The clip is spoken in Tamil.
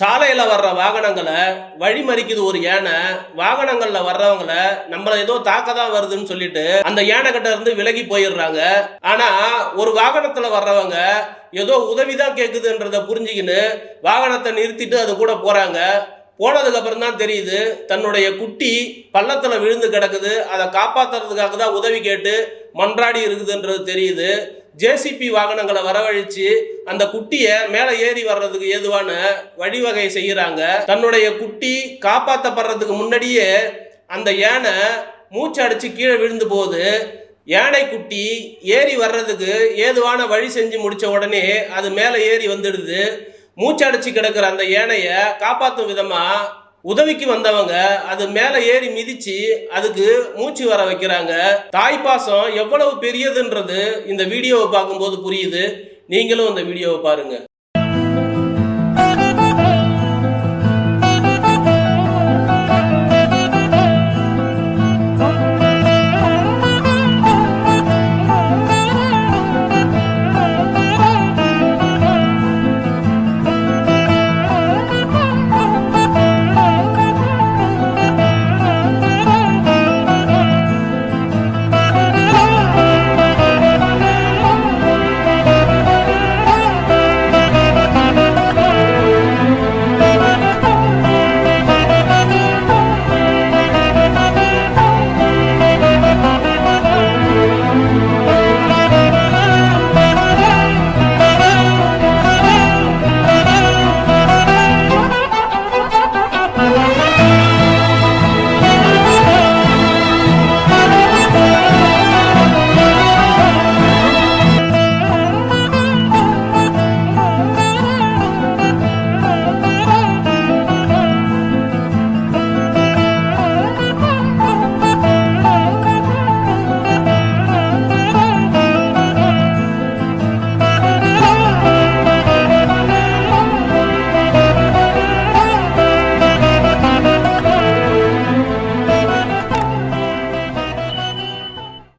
சாலையில் வர்ற வாகனங்களை வழிமறிக்குது ஒரு யானை. வாகனங்களில் வர்றவங்கள நம்மளை ஏதோ தாக்க தான் வருதுன்னு சொல்லிட்டு அந்த யானை கிட்ட இருந்து விலகி போயிடுறாங்க. ஆனால் ஒரு வாகனத்தில் வர்றவங்க ஏதோ உதவி தான் கேட்குதுன்றதை புரிஞ்சுக்கின்னு வாகனத்தை நிறுத்திட்டு அது கூட போகிறாங்க போனதுக்கப்புறம் தான் தெரியுது தன்னுடைய குட்டி பள்ளத்தில் விழுந்து கிடக்குது. அதை காப்பாற்றுறதுக்காக தான் உதவி கேட்டு மன்றாடி இருக்குதுன்றது தெரியுது. ஜேசிபி வாகனங்களை வரவழைச்சு அந்த குட்டியை மேலே ஏறி வர்றதுக்கு ஏதுவான வழிவகை செய்கிறாங்க. தன்னுடைய குட்டி காப்பாற்றப்படுறதுக்கு முன்னாடியே அந்த யானை மூச்சு அடித்து கீழே விழுந்து போது யானை குட்டி ஏறி வர்றதுக்கு ஏதுவான வழி செஞ்சு முடித்த உடனே அது மேலே ஏறி வந்துடுது. மூச்சடைச்சு கிடக்கிற அந்த யானையை காப்பாற்றும் விதமாக உதவிக்கு வந்தவங்க அது மேலே ஏறி மிதிச்சு அதுக்கு மூச்சு வர வைக்கிறாங்க. தாய்ப்பாசம் எவ்வளவு பெரியதுன்றது இந்த வீடியோவை பார்க்கும்போது புரியுது. நீங்களும் இந்த வீடியோவை பாருங்கள்